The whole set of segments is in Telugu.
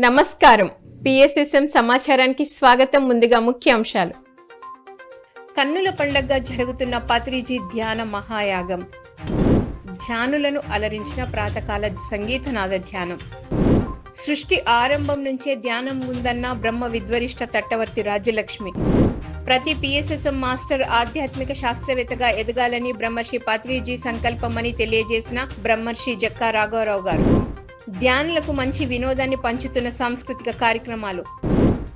నమస్కారం. పిఎస్ఎస్ఎం సమాచారానికి స్వాగతం ముందుగా ముఖ్య అంశాలు. కన్నుల పండగగా జరుగుతున్న పత్రిజీ ధ్యాన మహాయాగం. ధ్యానులను అలరించిన ప్రాతకాల సంగీతనాద ధ్యానం. సృష్టి ఆరంభం నుంచే ధ్యానం ఉందన్న బ్రహ్మ విద్వరిష్ట తట్టవర్తి రాజ్యలక్ష్మి. ప్రతి పిఎస్ఎస్ఎం మాస్టర్ ఆధ్యాత్మిక శాస్త్రవేత్తగా ఎదగాలని బ్రహ్మర్షి పత్రిజీ సంకల్పమని తెలియజేసిన బ్రహ్మర్షి జక్కా రాఘవరావు గారు. ధ్యానులకు మంచి వినోదాన్ని పంచుతున్న సాంస్కృతిక కార్యక్రమాలు.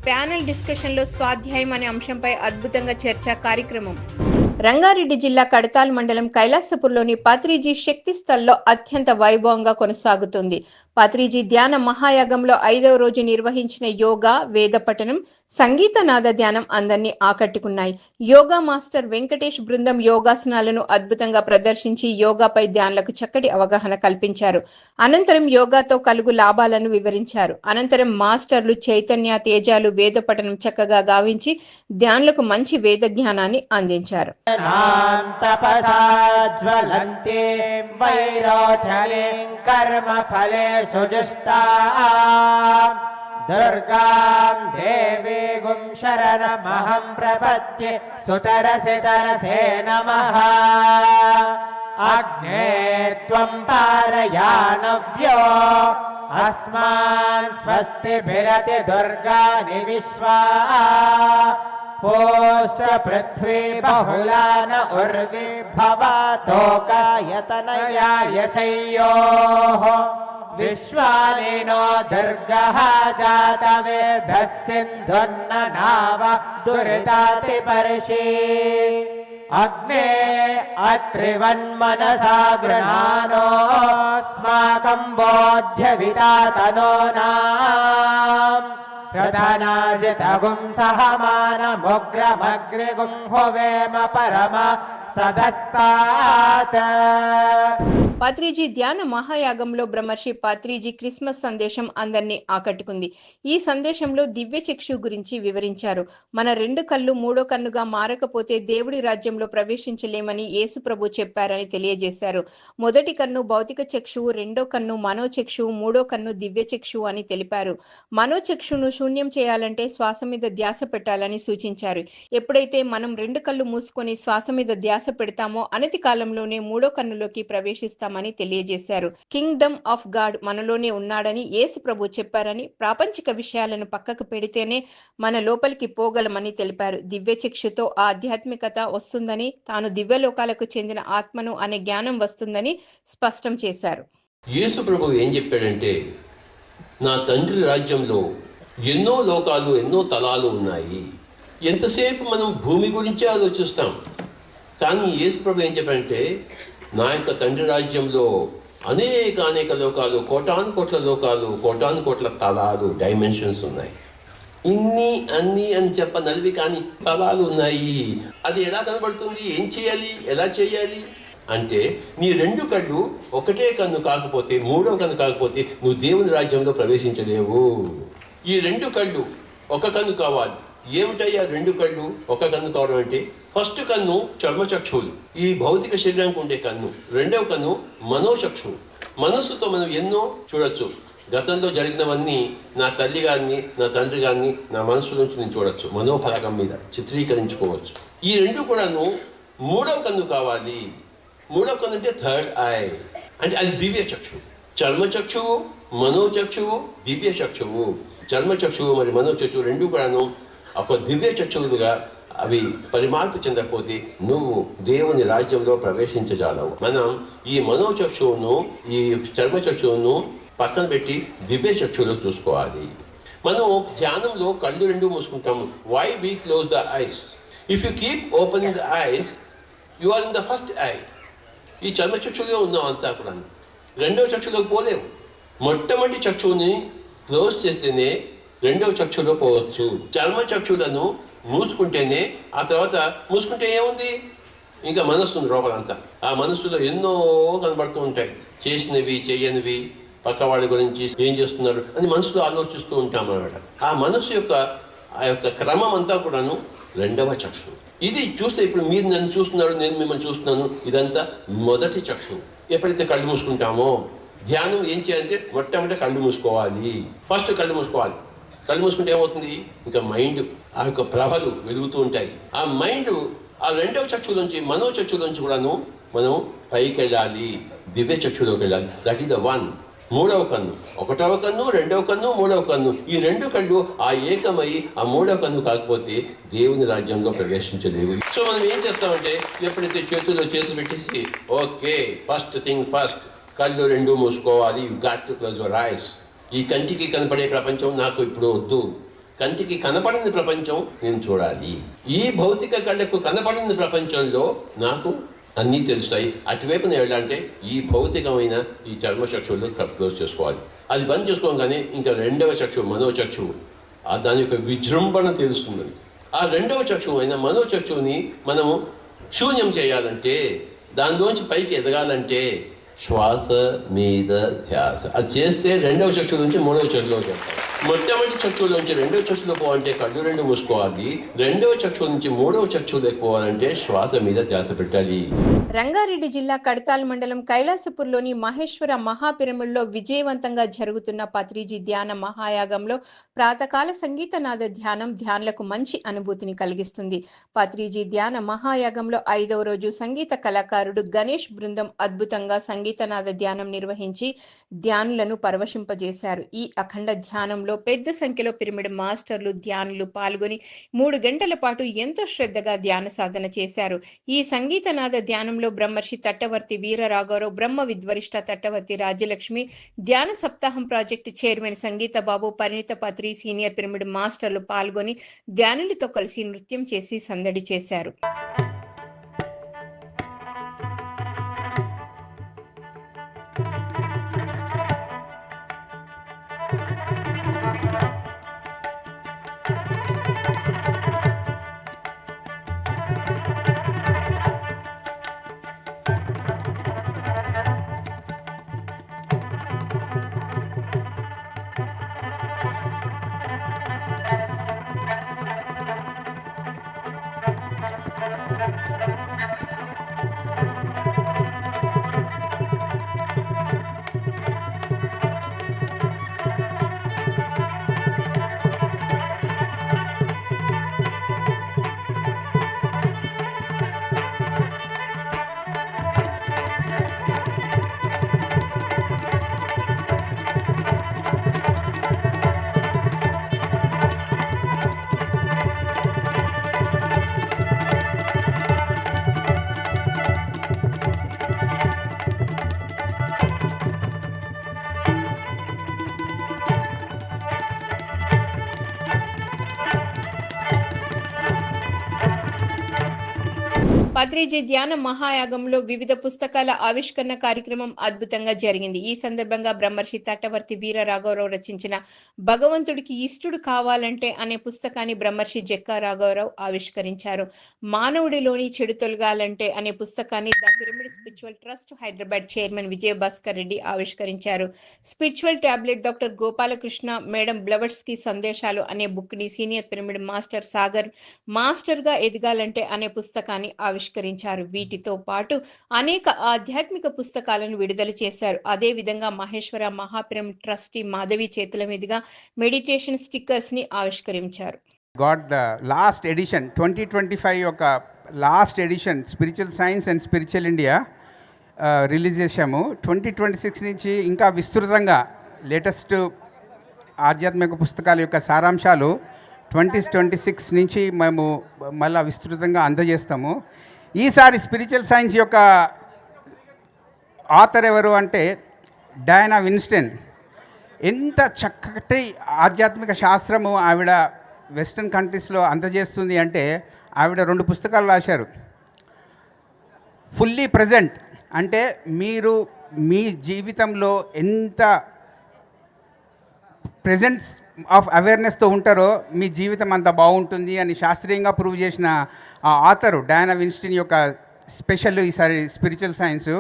ప్యానెల్ డిస్కషన్లో స్వాధ్యాయం అనే అంశంపై అద్భుతంగా చర్చా కార్యక్రమం. రంగారెడ్డి జిల్లా కడతాల్ మండలం కైలాసపూర్లోని పత్రిజీ శక్తి స్థల్లో అత్యంత వైభవంగా కొనసాగుతుంది. పత్రిజీ ధ్యాన మహాయాగంలో ఐదవ రోజు నిర్వహించిన యోగా వేద పఠనం సంగీత నాద ధ్యానం అందరినీ ఆకట్టుకున్నాయి. యోగా మాస్టర్ వెంకటేష్ బృందం యోగాసనాలను అద్భుతంగా ప్రదర్శించి యోగాపై ధ్యానులకు చక్కటి అవగాహన కల్పించారు. అనంతరం యోగాతో కలుగు లాభాలను వివరించారు. అనంతరం మాస్టర్లు చైతన్య తేజాలు వేద పఠనం చక్కగా గావించి ధ్యానులకు మంచి వేద జ్ఞానాన్ని అందించారు. नाम तपसा ज्वलन्ति वैरोचनीं कर्मफलेषु जुष्टाम् दुर्गां देवीगुं शरणमहं प्रपद्ये सुतरसि तरसे नमः। अग्ने त्वं पारयानव्यो। अस्मान् स्वस्तिभिरति दुर्गानि विश्वा। पोश्च पृथ्वी बहुला न उर्वि विश्वानि नो दुर्गः जातवेदः सिन्धुन्न नाव दुरितातिपर्षि अग्ने अत्रिवन्मनसा गृणानोऽस्माकं बोध्यविदातनो नाम्। प्रधानाजितगुं सहमानमुग्रमग्निगुं हुवेम परम పాత్రిజీ ధ్యాన మహాయాగంలో బ్రహ్మర్షి పాత్రిజీ క్రిస్మస్ సందేశం అందరినీ ఆకట్టుకుంది. ఈ సందేశంలో దివ్య చక్షు గురించి వివరించారు. మన రెండు కళ్ళు మూడో కన్నుగా మారకపోతే దేవుడి రాజ్యంలో ప్రవేశించలేమని యేసు ప్రభు చెప్పారని తెలియజేశారు. మొదటి కన్ను భౌతిక చక్షువు రెండో కన్ను మనోచక్షువు మూడో కన్ను దివ్య అని తెలిపారు. మనోచక్షును శూన్యం చేయాలంటే శ్వాస మీద ధ్యాస పెట్టాలని సూచించారు. ఎప్పుడైతే మనం రెండు కళ్ళు మూసుకొని శ్వాస మీద ధ్యాస పెడతామో అనతి కాలంలోనే మూడో కన్నులోకి ప్రవేశిస్తామని తెలియజేశారు. కింగ్డమ్ ఆఫ్ గాడ్ మనలోనే ఉన్నాడని యేసు ప్రభు చెప్పారని ప్రాపంచిక విషయాలను పక్కకు పెడితేనే మన లోపలికి పోగలమని తెలిపారు. దివ్య చక్షుతో ఆధ్యాత్మికత వస్తుందని తాను దివ్యలోకాలకు చెందిన ఆత్మను అనే జ్ఞానం వస్తుందని స్పష్టం చేశారు. యేసు ప్రభు ఏం చెప్పాడంటే నా తండ్రి రాజ్యంలో ఎన్నో లోకాలు ఎన్నో తలాలు ఉన్నాయి. ఎంతసేపు మనం భూమి గురించే ఆలోచిస్తాం? కానీ యేసు ప్రభు ఏం చెప్పారంటే నా యొక్క తండ్రి రాజ్యంలో అనేక అనేక లోకాలు కోటాను కోట్ల లోకాలు కోటాను కోట్ల తలాలు డైమెన్షన్స్ ఉన్నాయి. ఇన్ని అన్ని అని చెప్పనలివి కానీ తలాలు ఉన్నాయి. అది ఎలా కనబడుతుంది? ఏం చేయాలి? ఎలా చేయాలి? అంటే నీ రెండు కళ్ళు ఒకటే కన్ను కాకపోతే మూడో కన్ను కాకపోతే నువ్వు దేవుని రాజ్యంలో ప్రవేశించలేవు. ఈ రెండు కళ్ళు ఒక కన్ను కావాలి. ఏమిటయ్యా రెండు కళ్ళు ఒక కన్ను కావడం అంటే? ఫస్ట్ కన్ను చర్మచక్షువులు ఈ భౌతిక శరీరానికి ఉండే కన్ను. రెండవ కన్ను మనోచక్షువు మనస్సుతో మనం ఎన్నో చూడొచ్చు. గతంలో జరిగినవన్నీ నా తల్లి గారిని నా తండ్రి గారిని నా మనసు నుంచి నేను చూడొచ్చు. మనోఫలకం మీద చిత్రీకరించుకోవచ్చు. ఈ రెండు కూడాను మూడవ కన్ను కావాలి. మూడవ కన్ను అంటే థర్డ్ ఐ. అంటే అది దివ్య చక్షువు చర్మచక్షువు మనోచక్షువు దివ్య చక్షువు చర్మచక్షువు మరి మనోచక్షువు రెండు కూడాను ఒక దివ్య చక్షువులుగా అవి పరిమార్పు చెందకపోతే నువ్వు దేవుని రాజ్యంలో ప్రవేశించజాలవు. మనం ఈ మనోచక్షువును ఈ చర్మచక్షువును పక్కన పెట్టి దివ్య చక్షువులో చూసుకోవాలి. మనం ధ్యానంలో కళ్ళు రెండు మూసుకుంటాము why we close the eyes if you keep open the eyes you are in the first eye ఈ చర్మ చక్షువులో ఉన్నాం అంతా కూడా రెండో చక్షులోకి పోలేము మొట్టమొదటి చక్షువుని క్లోజ్ చేస్తేనే రెండవ చక్షులో పోవచ్చు. చర్మ చక్షులను మూసుకుంటేనే ఆ తర్వాత మూసుకుంటే ఏముంది? ఇంకా మనస్సు ఉంది లోపలంతా. ఆ మనస్సులో ఎన్నో కనబడుతూ ఉంటాయి. చేసినవి చేయనివి పక్క వాళ్ళ గురించి ఏం చేస్తున్నారు అని మనసులో ఆలోచిస్తూ ఉంటాం అన్నమాట. ఆ మనస్సు యొక్క ఆ యొక్క క్రమం అంతా కూడాను రెండవ చక్షు ఇది చూస్తే ఇప్పుడు మీరు నన్ను చూస్తున్నారు నేను మిమ్మల్ని చూస్తున్నాను ఇదంతా మొదటి చక్షు ఎప్పుడైతే కళ్ళు మూసుకుంటామో ధ్యానం ఏం చేయాలంటే మొట్టమొదటి కళ్ళు మూసుకోవాలి. ఫస్ట్ కళ్ళు మూసుకోవాలి. కళ్ళు మూసుకుంటే ఏమవుతుంది? ఇంకా మైండ్ ఆ యొక్క ప్రభలు వెలుగుతూ ఉంటాయి. ఆ మైండ్ ఆ రెండవ చక్షు మనో చక్షు కూడాను మనం పైకి వెళ్ళాలి దివ్య చక్షులోకి వెళ్ళాలి. దట్ ఈస్ ద వన్ మూడవ కన్ను. ఒకటవ కన్ను రెండవ కన్ను మూడవ కన్ను. ఈ రెండు కళ్ళు ఆ ఏకమై ఆ మూడవ కన్ను కాకపోతే దేవుని రాజ్యంలో ప్రవేశించలేవు. సో మనం ఏం చేస్తామంటే ఎప్పుడైతే చేతుల్లో చేతులు పెట్టేసి ఓకే ఫస్ట్ థింగ్ ఫస్ట్ కళ్ళు రెండు మూసుకోవాలి. You got to close your eyes ఈ కంటికి కనపడే ప్రపంచం నాకు ఇప్పుడు వద్దు. కంటికి కనపడని ప్రపంచం నేను చూడాలి. ఈ భౌతిక కళ్ళకు కనపడని ప్రపంచంలో నాకు అన్నీ తెలుస్తాయి. అటువైపు వెళ్ళాలంటే ఈ భౌతికమైన ఈ చర్మ చక్షువులు క్లోజ్ చేసుకోవాలి. అది బంద్ చేసుకోగానే ఇంకా రెండవ చక్షువు మనోచక్షువు ఆ దాని యొక్క విజృంభణ తెలుస్తుంది. ఆ రెండవ చక్షువు అయిన మనోచక్షువుని మనము శూన్యం చేయాలంటే దానిలోంచి పైకి ఎదగాలంటే శ్వాస మీద ధ్యాస అది చేస్తే రెండవ చక్షు నుంచి మూడవ చక్షులో చేస్తాం మొట్టమొదటి చక్షువు నుంచి రెండవ చక్షులో పోవాలంటే కళ్ళు రెండు మూసుకోవాలి. రెండవ చక్షు నుంచి మూడవ చక్షులోకి పోవాలంటే శ్వాస మీద ధ్యాస పెట్టాలి. రంగారెడ్డి జిల్లా కడతాల్ మండలం కైలాసపూర్లోని మహేశ్వర మహాపిరమిడ్లో విజయవంతంగా జరుగుతున్న పత్రిజీ ధ్యాన మహాయాగంలో ప్రాతకాల సంగీతనాద ధ్యానం ధ్యానులకు మంచి అనుభూతిని కలిగిస్తుంది. పత్రిజీ ధ్యాన మహాయాగంలో ఐదవ రోజు సంగీత కళాకారుడు గణేష్ బృందం అద్భుతంగా సంగీత సంగీతనాద ధ్యానం నిర్వహించి ధ్యానులను పరవశింపజేశారు. ఈ అఖండ ధ్యానంలో పెద్ద సంఖ్యలో పిరమిడ్ మాస్టర్లు ధ్యానులు పాల్గొని మూడు గంటల పాటు ఎంతో శ్రద్ధగా ధ్యాన సాధన చేశారు. ఈ సంగీతనాద ధ్యానంలో బ్రహ్మర్షి తట్టవర్తి వీర రాఘవరావు బ్రహ్మ విద్వరిష్ట తట్టవర్తి రాజ్యలక్ష్మి ధ్యాన సప్తాహం project chairman Sangeetha Babu Parinitha Patri senior pyramid మాస్టర్లు పాల్గొని ధ్యానులతో కలిసి నృత్యం చేసి సందడి చేశారు. పత్రిజీ ధ్యాన మహాయాగంలో వివిధ పుస్తకాల ఆవిష్కరణ కార్యక్రమం అద్భుతంగా జరిగింది. ఈ సందర్భంగా బ్రహ్మర్షి తట్టవర్తి వీర రాఘవరావు రచించిన భగవంతుడికి ఇష్టుడు కావాలంటే అనే పుస్తకాన్ని బ్రహ్మర్షి జక్కా రాఘవరావు ఆవిష్కరించారు. మానవుడిలోని చెడు తొలగాలంటే అనే పుస్తకాన్ని the pyramid spiritual trust Hyderabad chairman Vijaya Bhaskar Reddy ఆవిష్కరించారు. Spiritual tablet doctor Gopalakrishna madam బ్లవర్స్కి సందేశాలు అనే బుక్ని సీనియర్ పిరమిడ్ మాస్టర్ సాగర్ మాస్టర్గా ఎదగాలంటే అనే పుస్తకాన్ని ఆవిష్కరించారు. ఆవిష్కరించారు. వీటితో పాటు అనేక ఆధ్యాత్మిక పుస్తకాలను విడుదల చేశారు. అదేవిధంగా మహేశ్వర మహాపురం ట్రస్టీ మాధవి చేతుల మీదుగా మెడిటేషన్ స్టిక్కర్స్ని ఆవిష్కరించారు. Got the last edition twenty twenty five యొక్క last edition spiritual science and spiritual India release చేశాము. ట్వంటీ ట్వంటీ సిక్స్ నుంచి ఇంకా విస్తృతంగా లేటెస్ట్ ఆధ్యాత్మిక పుస్తకాల యొక్క సారాంశాలు ట్వంటీ ట్వంటీ సిక్స్ నుంచి మేము మళ్ళీ విస్తృతంగా అందజేస్తాము. ఈసారి స్పిరిచువల్ సైన్స్ యొక్క ఆథర్ ఎవరు అంటే డయానా విన్స్టన్. ఎంత చక్కటి ఆధ్యాత్మిక శాస్త్రము ఆవిడ వెస్ట్రన్ కంట్రీస్లో అందజేస్తుంది అంటే ఆవిడ రెండు పుస్తకాలు రాశారు. ఫుల్లీ ప్రజెంట్ అంటే మీరు మీ జీవితంలో ఎంత ప్రెజెంట్స్ ఆఫ్ అవేర్నెస్తో ఉంటారో మీ జీవితం అంత బాగుంటుంది అని శాస్త్రీయంగా ప్రూవ్ చేసిన ఆ ఆథరు డయానా విన్స్టిన్ యొక్క స్పెషల్ ఈసారి స్పిరిచువల్ సైన్స్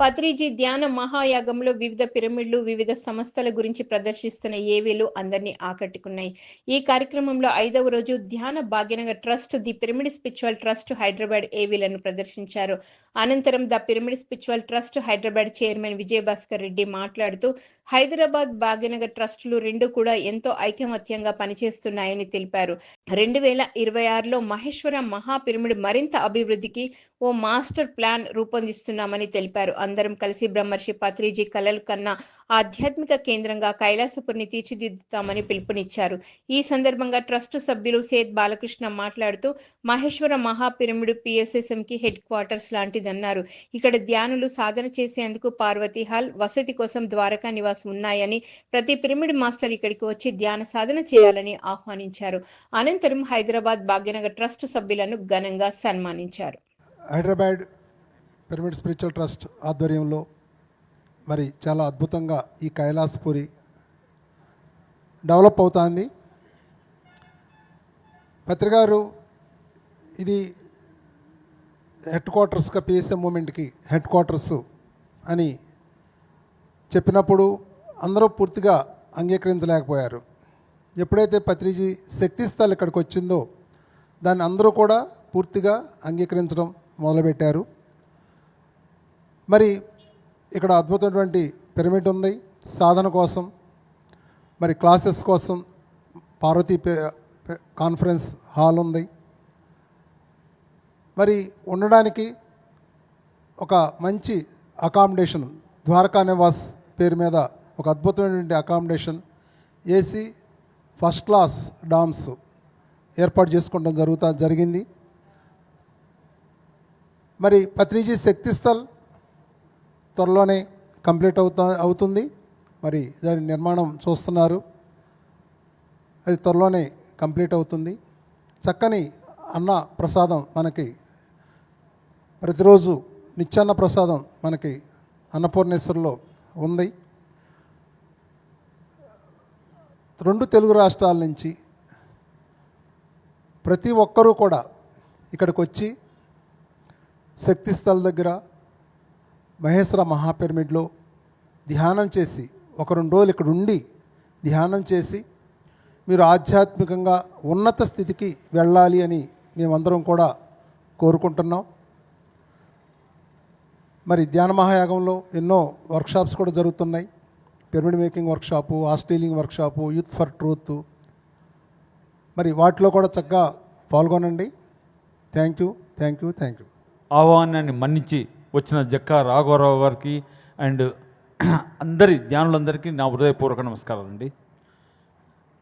పత్రిజీ ధ్యాన మహాయాగంలో వివిధ పిరమిడ్లు వివిధ సంస్థల గురించి ప్రదర్శిస్తున్న ఏవీలు అందరినీ ఆకట్టుకున్నాయి. ఈ కార్యక్రమంలో ఐదవ రోజు ధ్యాన Bhagyanagar trust the pyramid spiritual trust Hyderabad ఏవీలను ప్రదర్శించారు. అనంతరం the pyramid spiritual trust Hyderabad chairman Vijayabhaskar Reddy మాట్లాడుతూ హైదరాబాద్ భాగ్యనగర్ ట్రస్టులు రెండు కూడా ఎంతో ఐకమత్యంగా పనిచేస్తున్నాయని తెలిపారు. రెండు వేల ఇరవై ఆరులో మహేశ్వర మహా పిరమిడ్ మరింత అభివృద్ధికి ఓ మాస్టర్ ప్లాన్ రూపొందిస్తున్నామని తెలిపారు. అందరం కలిసి బ్రహ్మర్షి పత్రిజీ కలలు కన్నా ఆధ్యాత్మిక కేంద్రంగా కైలాసపురిని తీర్చిదిద్దుతామని పిలుపునిచ్చారు. ఈ సందర్భంగా ట్రస్ట్ సభ్యులు సేత్ బాలకృష్ణ మాట్లాడుతూ మహేశ్వర మహా పిరమిడ్కి హెడ్ క్వార్టర్స్ లాంటిదన్నారు. ఇక్కడ ధ్యానులు సాధన చేసేందుకు పార్వతి హాల్ వసతి కోసం ద్వారకా నివాసం ఉన్నాయని ప్రతి పిరమిడ్ మాస్టర్ ఇక్కడికి వచ్చి ధ్యాన సాధన చేయాలని ఆహ్వానించారు. అనంతరం హైదరాబాద్ భాగ్యనగర్ ట్రస్ట్ సభ్యులను ఘనంగా సన్మానించారు. హైదరాబాద్ పిరమిడ్ స్పిరిచువల్ ట్రస్ట్ ఆధ్వర్యంలో మరి చాలా అద్భుతంగా ఈ కైలాసపురి డెవలప్ అవుతుంది. పత్రికారు ఇది హెడ్ క్వార్టర్స్గా పిఎస్ఎం మూమెంట్కి హెడ్ క్వార్టర్స్ అని చెప్పినప్పుడు అందరూ పూర్తిగా అంగీకరించలేకపోయారు. ఎప్పుడైతే పత్రిజీ శక్తిస్థల్ ఇక్కడికి వచ్చిందో దాన్ని అందరూ కూడా పూర్తిగా అంగీకరించడం మొదలుపెట్టారు. మరి ఇక్కడ అద్భుతమైనటువంటి పిరమిడ్ ఉంది. సాధన కోసం మరి క్లాసెస్ కోసం పార్వతీ కాన్ఫరెన్స్ హాల్ ఉంది. మరి ఉండడానికి ఒక మంచి అకామిడేషన్ ద్వారకా నివాస్ పేరు మీద ఒక అద్భుతమైనటువంటి accommodation AC first class dorms ఏర్పాటు చేసుకోవడం జరుగుతా జరిగింది. మరి పత్రిజీ శక్తిస్థల్ త్వరలోనే కంప్లీట్ అవుతా అవుతుంది. మరి దాని నిర్మాణం చూస్తున్నారు. అది త్వరలోనే కంప్లీట్ అవుతుంది. చక్కని అన్న ప్రసాదం మనకి ప్రతిరోజు నిత్యాన్న ప్రసాదం మనకి అన్నపూర్ణేశ్వర్లో ఉంది. రెండు తెలుగు రాష్ట్రాల నుంచి ప్రతి ఒక్కరూ కూడా ఇక్కడికి వచ్చి శక్తి స్థల్ దగ్గర మహేశ్వర మహాపిరమిడ్లో ధ్యానం చేసి ఒక రెండు రోజులు ఇక్కడ ఉండి ధ్యానం చేసి మీరు ఆధ్యాత్మికంగా ఉన్నత స్థితికి వెళ్ళాలి అని మేమందరం కూడా కోరుకుంటున్నాం. మరి ధ్యాన మహాయాగంలో ఎన్నో వర్క్షాప్స్ కూడా జరుగుతున్నాయి. పిరమిడ్ మేకింగ్ వర్క్షాపు ఆస్ట్రేలింగ్ వర్క్షాపు యూత్ ఫర్ ట్రూత్. మరి వాటిలో కూడా చక్కగా పాల్గొనండి. Thank you thank you thank you. ఆహ్వానాన్ని మన్నించి వచ్చిన జక్కా రాఘవరావు గారికి అండ్ అందరి ధ్యానులందరికీ నా హృదయపూర్వక నమస్కారం అండి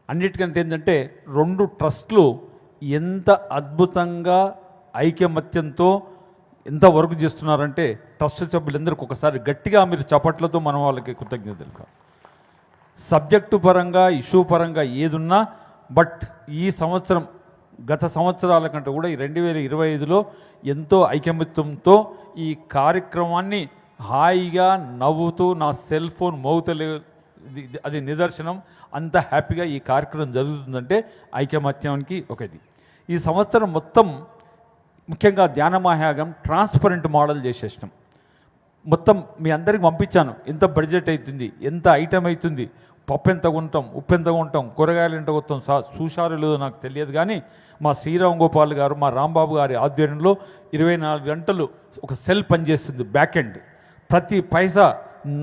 అన్నిటికంటే ఏంటంటే రెండు ట్రస్ట్లు ఎంత అద్భుతంగా ఐకమత్యంతో ఎంత వర్క్ చేస్తున్నారంటే ట్రస్ట్ సభ్యులందరికీ ఒకసారి గట్టిగా మీరు చప్పట్లతో మనం వాళ్ళకి కృతజ్ఞతలు. సబ్జెక్టు పరంగా ఇష్యూ పరంగా ఏదున్నా బట్ ఈ సంవత్సరం గత సంవత్సరాల కంటే కూడా ఈ రెండు వేల ఇరవై ఐదులో ఎంతో ఐకమత్యంతో ఈ కార్యక్రమాన్ని హాయిగా నవ్వుతూ నా సెల్ ఫోన్ మోగుతలే అది నిదర్శనం. అంత హ్యాపీగా ఈ కార్యక్రమం జరుగుతుందంటే ఐకమత్యానికి ఒకటి. ఈ సంవత్సరం మొత్తం ముఖ్యంగా ధ్యాన మహాయాగం ట్రాన్స్పరెంట్ మోడల్ చేసేసినాం. మొత్తం మీ అందరికి పంపించాను. ఎంత బడ్జెట్ అవుతుంది ఎంత ఐటమ్ అవుతుంది పప్పు ఎంత కొంటాం ఉప్పు ఎంత కొంటాం కూరగాయలు ఎంత కొంటాం సా చూశారు లేదో నాకు తెలియదు కానీ మా శ్రీరామ్ గోపాల్ గారు మా రాంబాబు గారి ఆధ్వర్యంలో ఇరవై నాలుగు గంటలు ఒక సెల్ పనిచేస్తుంది బ్యాక్ ఎండ్. ప్రతి పైసా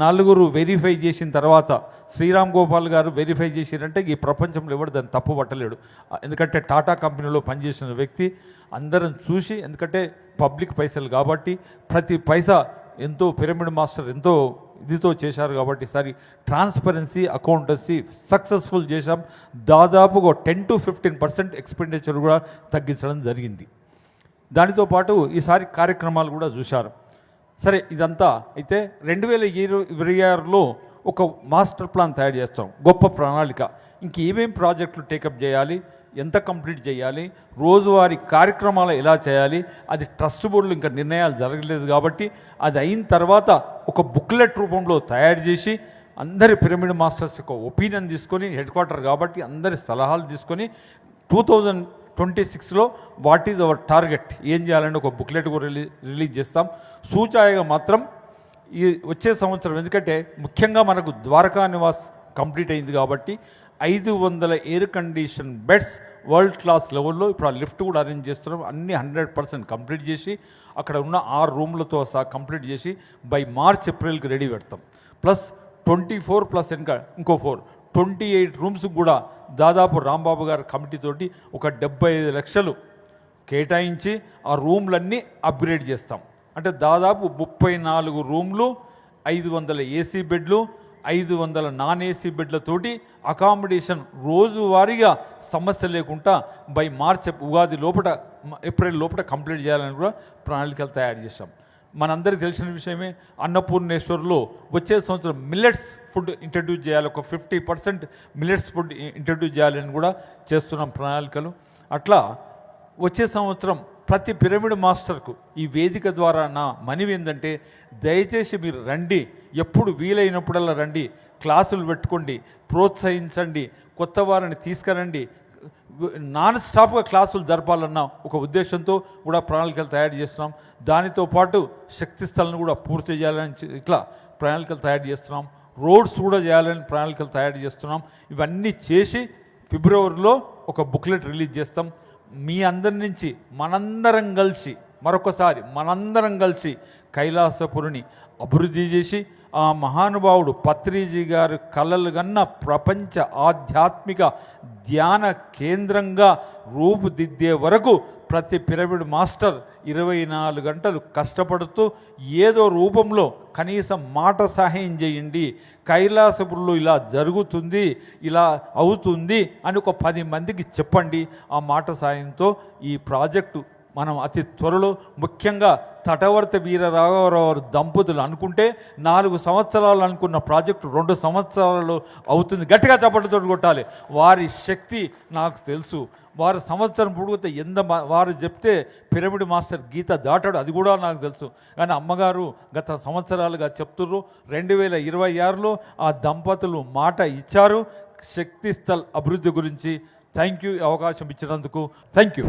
నలుగురు వెరిఫై చేసిన తర్వాత శ్రీరామ్ గోపాల్ గారు వెరిఫై చేసిరంటే ఈ ప్రపంచంలో ఎవడు దాన్ని తప్పు పట్టలేడు ఎందుకంటే టాటా కంపెనీలో పనిచేసిన వ్యక్తి అందరం చూసి ఎందుకంటే పబ్లిక్ పైసలు కాబట్టి ప్రతి పైసా ఎంతో పిరమిడ్ మాస్టర్ ఎంతో ఇదితో చేశారు కాబట్టి ఈసారి ట్రాన్స్పరెన్సీ అకౌంటెన్సీ సక్సెస్ఫుల్ చేశాం. దాదాపుగా ten to fifteen percent expenditure కూడా తగ్గించడం జరిగింది. దానితో పాటు ఈసారి కార్యక్రమాలు కూడా చూశారు. సరే ఇదంతా అయితే రెండు వేల ఇరవై ఆరులో ఒక మాస్టర్ ప్లాన్ తయారు చేస్తాం. గొప్ప ప్రణాళిక. ఇంక ఏమేమి ప్రాజెక్టులు టేకప్ చేయాలి? ఎంత కంప్లీట్ చేయాలి? రోజువారీ కార్యక్రమాలు ఎలా చేయాలి? అది ట్రస్ట్ బోర్డులు ఇంకా నిర్ణయాలు జరగలేదు కాబట్టి అది అయిన తర్వాత ఒక బుక్లెట్ రూపంలో తయారు చేసి అందరి పిరమిడ్ మాస్టర్స్ యొక్క ఒపీనియన్ తీసుకొని హెడ్ క్వార్టర్ కాబట్టి అందరి సలహాలు తీసుకొని టూ థౌజండ్ ట్వంటీ సిక్స్లో వాట్ ఈజ్ అవర్ టార్గెట్? ఏం చేయాలని ఒక బుక్లెట్ కూడా రిలీ రిలీజ్ చేస్తాం. సూచాయగా మాత్రం ఈ వచ్చే సంవత్సరం ఎందుకంటే ముఖ్యంగా మనకు ద్వారకా నివాస్ కంప్లీట్ అయింది కాబట్టి ఐదు వందల air condition beds world class లెవెల్లో ఇప్పుడు ఆ లిఫ్ట్ కూడా అరేంజ్ చేస్తున్నాం. అన్ని హండ్రెడ్ పర్సెంట్ కంప్లీట్ చేసి అక్కడ ఉన్న ఆరు రూమ్లతో సహా కంప్లీట్ చేసి బై మార్చ్ ఏప్రిల్కి రెడీ పెడతాం. ప్లస్ ట్వంటీ ఫోర్ ప్లస్ ఇంకా ఇంకో ఫోర్ ట్వంటీ ఎయిట్ రూమ్స్ కూడా దాదాపు రాంబాబు గారి కమిటీతోటి ఒక డెబ్బై ఐదు లక్షలు కేటాయించి ఆ రూమ్లన్నీ అప్గ్రేడ్ చేస్తాం. అంటే దాదాపు ముప్పై నాలుగు రూమ్లు ఐదు వందల ఏసీ బెడ్లు ఐదు వందల నాన్ ఏసీ బెడ్లతోటి అకామిడేషన్ రోజువారీగా సమస్య లేకుండా బై మార్చ్ ఉగాది లోపల ఏప్రిల్ లోపల కంప్లీట్ చేయాలని కూడా ప్రణాళికలు తయారు చేశాం. మనందరికీ తెలిసిన విషయమే అన్నపూర్ణేశ్వర్లో వచ్చే సంవత్సరం మిల్లెట్స్ ఫుడ్ ఇంట్రడ్యూస్ చేయాలి. ఒక fifty percent millets food introduce చేయాలని కూడా చేస్తున్నాం ప్రణాళికలు. అట్లా వచ్చే సంవత్సరం ప్రతి పిరమిడ్ మాస్టర్కు ఈ వేదిక ద్వారా నా మనవి ఏంటంటే దయచేసి మీరు రండి. ఎప్పుడు వీలైనప్పుడల్లా రండి. క్లాసులు పెట్టుకోండి. ప్రోత్సహించండి. కొత్త వారిని తీసుకురండి. నాన్ స్టాప్గా క్లాసులు జరపాలన్న ఒక ఉద్దేశంతో కూడా ప్రణాళికలు తయారు చేస్తున్నాం. దానితో పాటు శక్తి స్థలను కూడా పూర్తి చేయాలని ఇట్లా ప్రణాళికలు తయారు చేస్తున్నాం. రోడ్స్ కూడా చేయాలని ప్రణాళికలు తయారు చేస్తున్నాం. ఇవన్నీ చేసి ఫిబ్రవరిలో ఒక బుక్లెట్ రిలీజ్ చేస్తాం. మీ అందరి నుంచి మనందరం కలిసి మరొకసారి మనందరం కలిసి కైలాసపురిని అభివృద్ధి చేసి ఆ మహానుభావుడు పత్రిజీ గారు కలలు కన్న ప్రపంచ ఆధ్యాత్మిక ధ్యాన కేంద్రంగా రూపుదిద్దే వరకు ప్రతి పిరమిడ్ మాస్టర్ ఇరవై నాలుగు గంటలు కష్టపడుతూ ఏదో రూపంలో కనీసం మాట సహాయం చేయండి. కైలాసపురంలో ఇలా జరుగుతుంది ఇలా అవుతుంది అని ఒక పది మందికి చెప్పండి. ఆ మాట సాయంతో ఈ ప్రాజెక్టు మనం అతి త్వరలో ముఖ్యంగా తటవర్తి వీర రాఘవరావు దంపతులు అనుకుంటే నాలుగు సంవత్సరాలు అనుకున్న ప్రాజెక్టు రెండు సంవత్సరాలు అవుతుంది. గట్టిగా చప్పటితో కొట్టాలి. వారి శక్తి నాకు తెలుసు. వారు సంవత్సరం పొడిగితే ఎంత వారు చెప్తే పిరమిడ్ మాస్టర్ గీత దాటాడు. అది కూడా నాకు తెలుసు. కానీ అమ్మగారు గత సంవత్సరాలుగా చెప్తుర్రు. రెండు వేల ఇరవై ఆరులో ఆ దంపతులు మాట ఇచ్చారు. శక్తిస్థల్ అభివృద్ధి గురించి థ్యాంక్ యూ అవకాశం ఇచ్చినందుకు. థ్యాంక్ యూ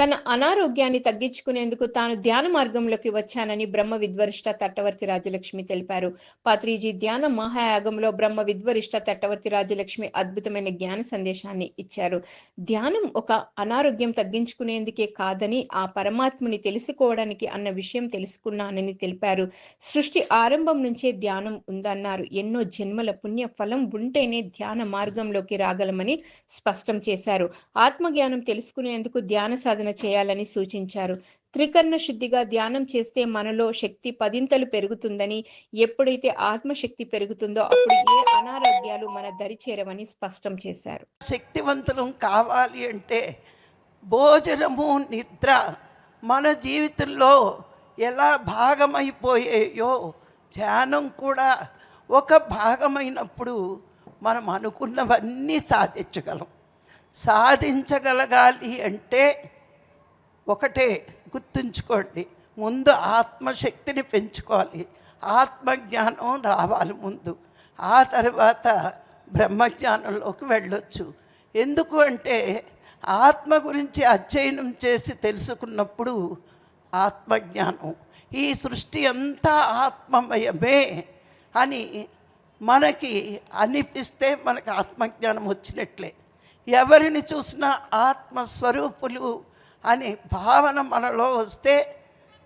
తన అనారోగ్యాన్ని తగ్గించుకునేందుకు తాను ధ్యాన మార్గంలోకి వచ్చానని బ్రహ్మ విద్వరిష్ట తట్టవర్తి రాజలక్ష్మి తెలిపారు. పాత్రీజీ ధ్యాన మహాయాగంలో బ్రహ్మ విద్వరిష్ట తట్టవర్తి రాజలక్ష్మి అద్భుతమైన జ్ఞాన సందేశాన్ని ఇచ్చారు. ధ్యానం ఒక అనారోగ్యం తగ్గించుకునేందుకే కాదని ఆ పరమాత్ముని తెలుసుకోవడానికి అన్న విషయం తెలుసుకున్నానని తెలిపారు. సృష్టి ఆరంభం నుంచే ధ్యానం ఉందన్నారు. ఎన్నో జన్మల పుణ్య ఫలం ఉంటేనే ధ్యాన మార్గంలోకి రాగలమని స్పష్టం చేశారు. ఆత్మజ్ఞానం తెలుసుకునేందుకు ధ్యాన సాధన చేయాలని సూచించారు. త్రికరణ శుద్ధిగా ధ్యానం చేస్తే మనలో శక్తి పదింతలు పెరుగుతుందని ఎప్పుడైతే ఆత్మశక్తి పెరుగుతుందో అప్పుడు ఏ అనారోగ్యాలు మన దరి చేరవని స్పష్టం చేశారు. శక్తివంతులం కావాలి అంటే భోజనము నిద్ర మన జీవితంలో ఎలా భాగమైపోయాయో ధ్యానం కూడా ఒక భాగమైనప్పుడు మనం అనుకున్నవన్నీ సాధించగలం. సాధించగలగాలి అంటే ఒకటే గుర్తుంచుకోండి. ముందు ఆత్మశక్తిని పెంచుకోవాలి. ఆత్మజ్ఞానం రావాలి ముందు. ఆ తర్వాత బ్రహ్మజ్ఞానంలోకి వెళ్ళొచ్చు. ఎందుకు అంటే ఆత్మ గురించి అధ్యయనం చేసి తెలుసుకున్నప్పుడు ఆత్మజ్ఞానం ఈ సృష్టి అంతా ఆత్మమయమే అని మనకి అనిపిస్తే మనకి ఆత్మజ్ఞానం వచ్చినట్లే. ఎవరిని చూసినా ఆత్మస్వరూపులు అనే భావన మనలో వస్తే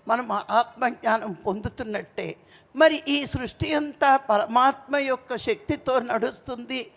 మనం ఆత్మజ్ఞానం పొందుతున్నట్టే. మరి ఈ సృష్టి అంతా పరమాత్మ యొక్క శక్తితో నడుస్తుంది.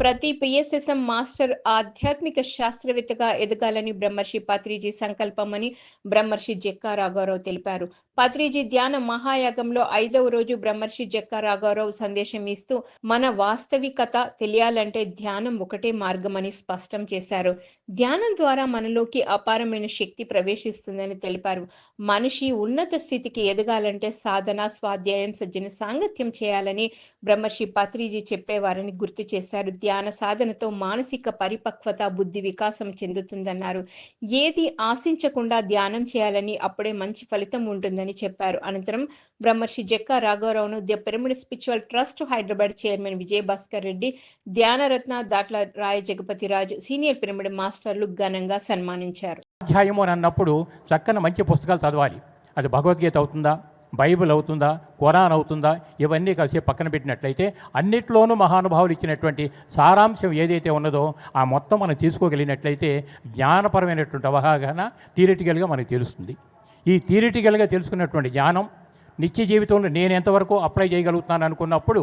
ప్రతి పిఎస్ఎస్ఎం మాస్టర్ ఆధ్యాత్మిక శాస్త్రవేత్తగా ఎదగాలని బ్రహ్మర్షి పత్రిజీ సంకల్పమని బ్రహ్మర్షి జక్కా రాఘవరావు తెలిపారు. పత్రిజీ ధ్యాన మహాయాగంలో ఐదవ రోజు బ్రహ్మర్షి జక్కా రాఘవరావు సందేశం ఇస్తూ మన వాస్తవికత తెలియాలంటే ధ్యానం ఒకటే మార్గమని స్పష్టం చేశారు. ధ్యానం ద్వారా మనలోకి అపారమైన శక్తి ప్రవేశిస్తుందని తెలిపారు. మనిషి ఉన్నత స్థితికి ఎదగాలంటే సాధన స్వాధ్యాయం సజ్జన సాంగత్యం చేయాలని బ్రహ్మర్షి పత్రిజీ చెప్పేవారని గుర్తు చేశారు. ధ్యాన సాధనతో మానసిక పరిపక్వత బుద్ధి వికాసం చెందుతుందన్నారు. ఏది ఆశించకుండా ధ్యానం చేయాలని అప్పుడే మంచి ఫలితం ఉంటుందని చెప్పారు. అనంతరం Brahmarshi Jakka రాఘవరావును the pyramid spiritual trust Hyderabad chairman Vijay Bhaskar Reddy Dhyanaratna Datla Raya Jagapathi Raju senior pyramid మాస్టర్లు ఘనంగా సన్మానించారు. అధ్యాయము అన్నప్పుడు చక్కని మంచి పుస్తకాలు చదవాలి. అది భగవద్గీత అవుతుందా? బైబిల్ అవుతుందా? ఖురాన్ అవుతుందా? ఇవన్నీ కలిసి పక్కన పెట్టినట్లయితే అన్నిట్లోనూ మహానుభావులు ఇచ్చినటువంటి సారాంశం ఏదైతే ఉన్నదో ఆ మొత్తం మనం తీసుకోగలిగినట్లయితే జ్ఞానపరమైనటువంటి అవగాహన థియరిటికల్గా మనకు తెలుస్తుంది. ఈ థియరిటికల్గా తెలుసుకున్నటువంటి జ్ఞానం నిత్య జీవితంలో నేను ఎంతవరకు అప్లై చేయగలుగుతాను అనుకున్నప్పుడు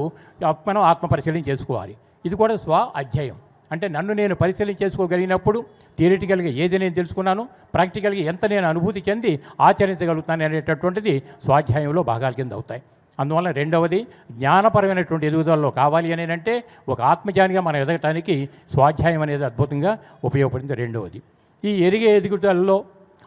మనం ఆత్మపరిశీలన చేసుకోవాలి. ఇది కూడా స్వ అధ్యాయం. అంటే నన్ను నేను పరిశీలన చేసుకోగలిగినప్పుడు థియరిటికల్గా ఏది నేను తెలుసుకున్నాను ప్రాక్టికల్గా ఎంత నేను అనుభూతి చెంది ఆచరించగలుగుతాను అనేటటువంటిది స్వాధ్యాయంలో భాగాల కింద అవుతాయి. అందువల్ల రెండవది జ్ఞానపరమైనటువంటి ఎదుగుదలలో కావాలి అని అంటే ఒక ఆత్మజ్ఞానిగా మనం ఎదగటానికి స్వాధ్యాయం అనేది అద్భుతంగా ఉపయోగపడింది రెండవది. ఈ ఎరిగే ఎదుగుదలలో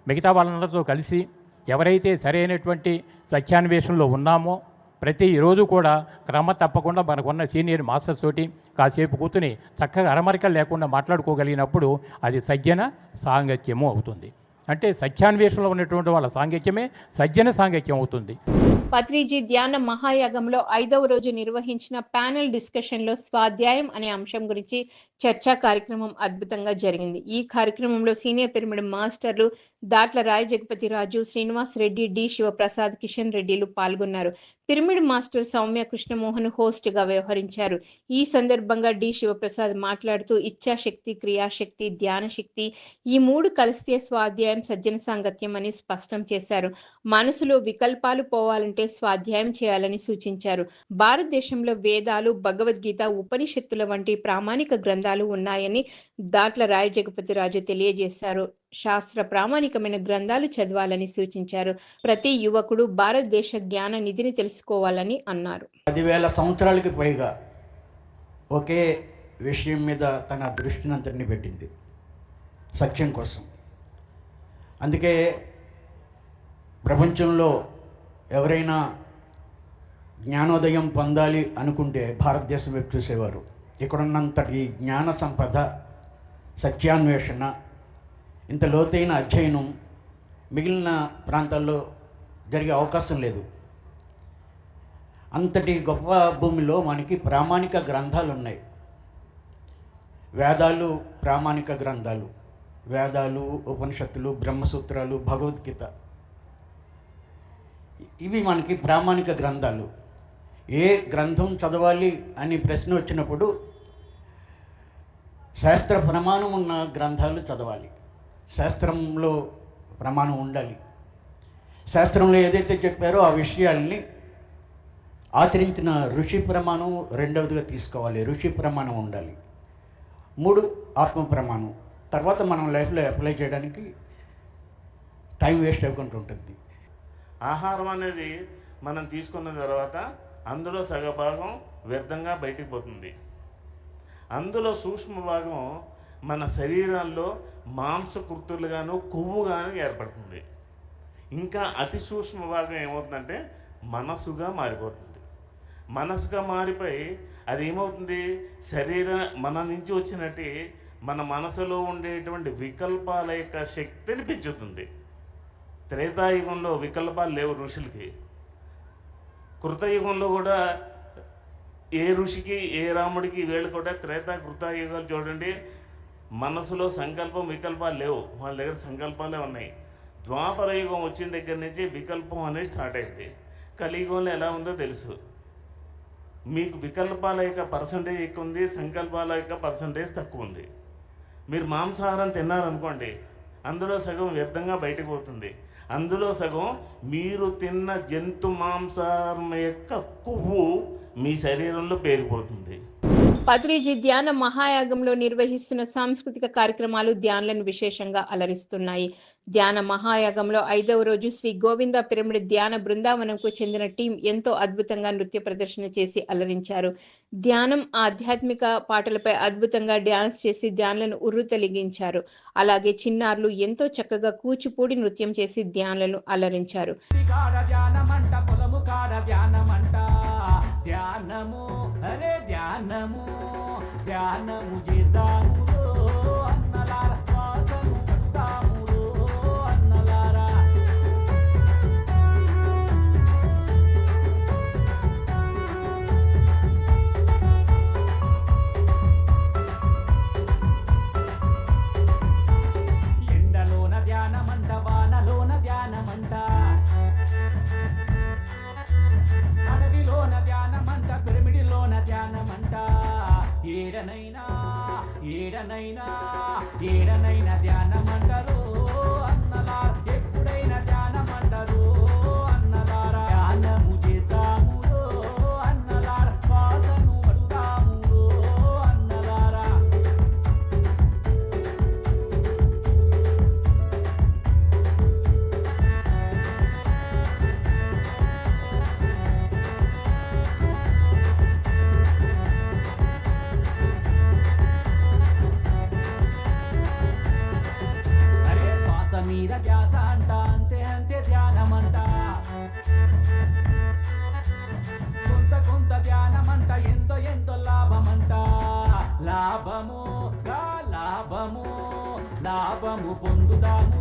మిగతా వాళ్ళందరితో కలిసి ఎవరైతే సరైనటువంటి సత్యాన్వేషణలో ఉన్నామో ప్రతిరోజు కూడా క్రమ తప్పకుండా మనకున్న సీనియర్ మాస్టర్స్ తోటి కాసేపు కూర్చుని చక్కగా అరమరికలు లేకుండా మాట్లాడుకోగలిగినప్పుడు అది సజ్జన సాంగత్యము అవుతుంది. అంటే సత్యాన్వేషణలో ఉన్నటువంటి వాళ్ళ సాంగత్యమే సజ్జన సాంగత్యం అవుతుంది. పత్రిజీ ధ్యాన మహాయాగంలో ఐదవ రోజు నిర్వహించిన ప్యానెల్ డిస్కషన్లో స్వాధ్యాయం అనే అంశం గురించి చర్చా కార్యక్రమం అద్భుతంగా జరిగింది. ఈ కార్యక్రమంలో సీనియర్ పిరమిడ్ మాస్టర్లు దాట్ల రాయ జగపతి రాజు శ్రీనివాస్ రెడ్డి డి శివప్రసాద్ కిషన్ రెడ్డిలు పాల్గొన్నారు. పిరమిడ్ మాస్టర్ సౌమ్య కృష్ణమోహన్ హోస్ట్గా వ్యవహరించారు. ఈ సందర్భంగా డి శివప్రసాద్ మాట్లాడుతూ ఇచ్ఛాశక్తి క్రియాశక్తి ధ్యాన శక్తి ఈ మూడు కలిస్తే స్వాధ్యాయం సజ్జన సాంగత్యం అని స్పష్టం చేశారు. మనసులో వికల్పాలు పోవాలంటే స్వాధ్యాయం చేయాలని సూచించారు. భారతదేశంలో వేదాలు భగవద్గీత ఉపనిషత్తుల వంటి ప్రామాణిక గ్రంథాలు ఉన్నాయని దాట్ల రాయ జగపతి రాజు తెలియజేశారు. శాస్త్ర ప్రామాణికమైన గ్రంథాలు చదవాలని సూచించారు. ప్రతి యువకుడు భారతదేశ జ్ఞాన నిధిని తెలుసుకోవాలని అన్నారు. పదివేల సంవత్సరాలకి పైగా ఒకే విషయం మీద తన దృష్టిని అంతటిని పెట్టింది. సత్యం కోసం. అందుకే ప్రపంచంలో ఎవరైనా జ్ఞానోదయం పొందాలి అనుకుంటే భారతదేశం వైపు చూసేవారు. ఇక్కడున్నంతటి జ్ఞాన సంపద సత్యాన్వేషణ ఇంత లోతైన అధ్యయనం మిగిలిన ప్రాంతాల్లో జరిగే అవకాశం లేదు. అంతటి గొప్ప భూమిలో మనకి ప్రామాణిక గ్రంథాలు ఉన్నాయి వేదాలు ప్రామాణిక గ్రంథాలు. వేదాలు ఉపనిషత్తులు బ్రహ్మసూత్రాలు భగవద్గీత. ఇవి మనకి ప్రామాణిక గ్రంథాలు. ఏ గ్రంథం చదవాలి అని ప్రశ్న వచ్చినప్పుడు శాస్త్ర ప్రమాణం ఉన్న గ్రంథాలు చదవాలి. శాస్త్రంలో ప్రమాణం ఉండాలి. శాస్త్రంలో ఏదైతే చెప్పారో ఆ విషయాల్ని ఆచరించిన ఋషి ప్రమాణం రెండవదిగా తీసుకోవాలి. ఋషి ప్రమాణం ఉండాలి. మూడు ఆత్మ ప్రమాణం. తర్వాత మనం లైఫ్లో అప్లై చేయడానికి టైం వేస్ట్ అవ్వకుండా ఉంటుంది. ఆహారం అనేది మనం తీసుకున్న తర్వాత అందులో సగభాగం వ్యర్థంగా బయటికి పోతుంది. అందులో సూక్ష్మ భాగం మన శరీరాల్లో మాంసకృతులుగాను కొవ్వుగాను ఏర్పడుతుంది. ఇంకా అతి సూక్ష్మ భాగం ఏమవుతుందంటే మనసుగా మారిపోతుంది. మనసుగా మారిపోయి అది ఏమవుతుంది శరీర మన నుంచి వచ్చినట్టు మన మనసులో ఉండేటువంటి వికల్పాల యొక్క శక్తిని పెంచుతుంది. త్రేతాయుగంలో వికల్పాలు లేవు ఋషులకి. కృతయుగంలో కూడా ఏ ఋషికి ఏ రాముడికి వీళ్ళు కూడా త్రేతా కృతయుగాలు చూడండి మనసులో సంకల్పం వికల్పాలు లేవు. వాళ్ళ దగ్గర సంకల్పాలే ఉన్నాయి. ద్వాపరయుగం వచ్చిన దగ్గర నుంచి వికల్పం అనేది స్టార్ట్ అయింది. కలియుగంలో ఎలా ఉందో తెలుసు. మీకు వికల్పాల యొక్క పర్సంటేజ్ ఎక్కువ ఉంది సంకల్పాల యొక్క పర్సంటేజ్ తక్కువ ఉంది. మీరు మాంసాహారం తిన్నారనుకోండి అందులో సగం వ్యర్థంగా బయటకు పోతుంది. అందులో సగం మీరు తిన్న జంతు మాంసాహారం యొక్క కొవ్వు మీ శరీరంలో పేరిపోతుంది పత్రిజీ ధ్యాన మహాయాగంలో నిర్వహిస్తున్న సాంస్కృతిక కార్యక్రమాలు ధ్యానులను విశేషంగా అలరిస్తున్నాయి. ధ్యాన మహాయాగంలో ఐదవ రోజు శ్రీ గోవింద పిరమిడ్ ధ్యాన బృందావనంకు చెందిన టీం ఎంతో అద్భుతంగా నృత్య ప్రదర్శన చేసి అలరించారు. ధ్యానం ఆధ్యాత్మిక పాటలపై అద్భుతంగా డ్యాన్స్ చేసి ధ్యానులను ఉర్రుతలిగించారు అలాగే చిన్నారులు ఎంతో చక్కగా కూచిపూడి నృత్యం చేసి ధ్యానులను అలరించారు. ధ్యానము అరే ధ్యానము ధ్యానము చేద్దాము. ఏడనైనా ఏడనైనా ఏడనైనా ధ్యానమంటారు. ధ్యాస అంట అంతే అంతే ధ్యానమంట కొంత కొంత ధ్యానమంట ఎంతో ఎంతో లాభమంట. లాభము లాభము లాభము పొందుదాము